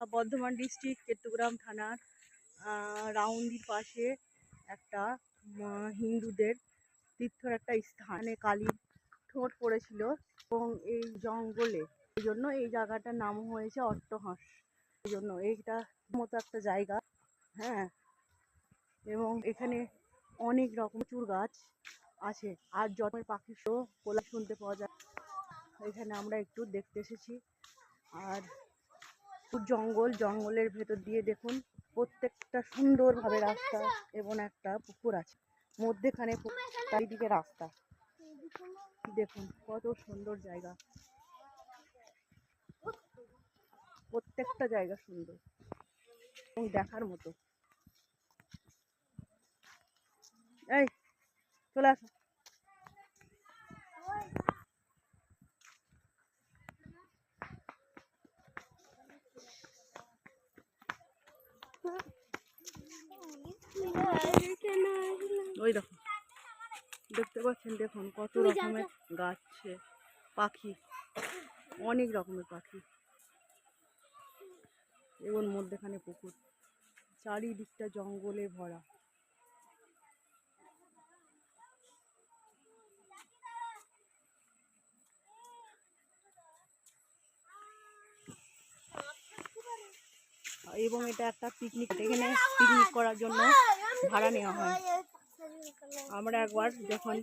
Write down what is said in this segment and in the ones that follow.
Bardhaman district, Chittagong থানার রাউন্ডির পাশে একটা হিন্দুদের তীর্থর একটা স্থানে। কালীর ঠোঁট পড়েছিল এবং এই জঙ্গলে। এই জন্য এই জায়গাটার নাম হয়েছে অট্টহাঁস। এই জন্য এইটা মতো একটা জায়গা। হ্যাঁ। এবং এখানে অনেক রকম চুর গাছ আছে। আর যত পাখি শো কোলা শুনতে পাওয়া যায়। এখানে আমরা একটু দেখতে এসেছি। আর জঙ্গল জঙ্গলের ভেতর দিয়ে দেখুন প্রত্যেকটা সুন্দরভাবে রাস্তা এবং একটা পুকুর আছে। মধ্যেখানে চারিদিকে রাস্তা। দেখুন কত সুন্দর জায়গা। প্রত্যেকটা জায়গা সুন্দর। এবং দেখার মতো। এই চলে আসো। ওই দেখো দেখতে পাচ্ছেন দেখুন কত রকমের গাছে পাখি অনেক রকমের পাখি। এবং মধ্যেখানে পুকুর চারিদিকটা জঙ্গলে ভরা। এবং এটা একটা পিকনিক এখানে পিকনিক করার জন্য ভাড়া নেওয়া হয়। আমরা একবার যখন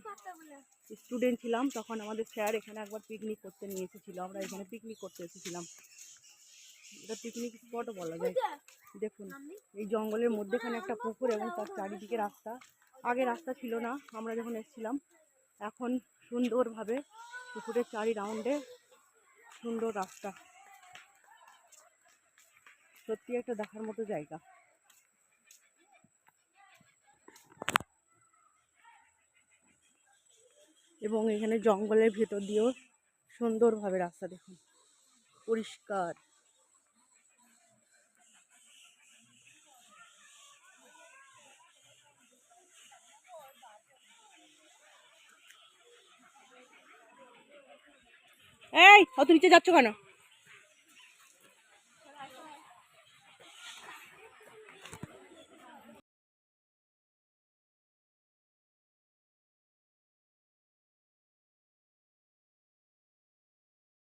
স্টুডেন্ট ছিলাম, তখন আমাদের স্যার এখানে একবার পিকনিক করতে নিয়ে এসেছিল। আমরা এখানে পিকনিক করতে এসেছিলাম। এটা পিকনিক স্পটও বলা যায়। দেখুন, এই জঙ্গলের মধ্যেখানে একটা পুকুর এবং তার চারিদিকে রাস্তা। আগে রাস্তা ছিল না, আমরা যখন এসেছিলাম, এখন সুন্দরভাবে পুকুরের চারি রাউন্ডে সুন্দর রাস্তা। সত্যি একটা দেখার মতো জায়গা। এবং এখানে জঙ্গলের ভেতর দিয়েও সুন্দরভাবে রাস্তা দেখুন। পরিষ্কার। এই অত নিচে যাচ্ছ কেন?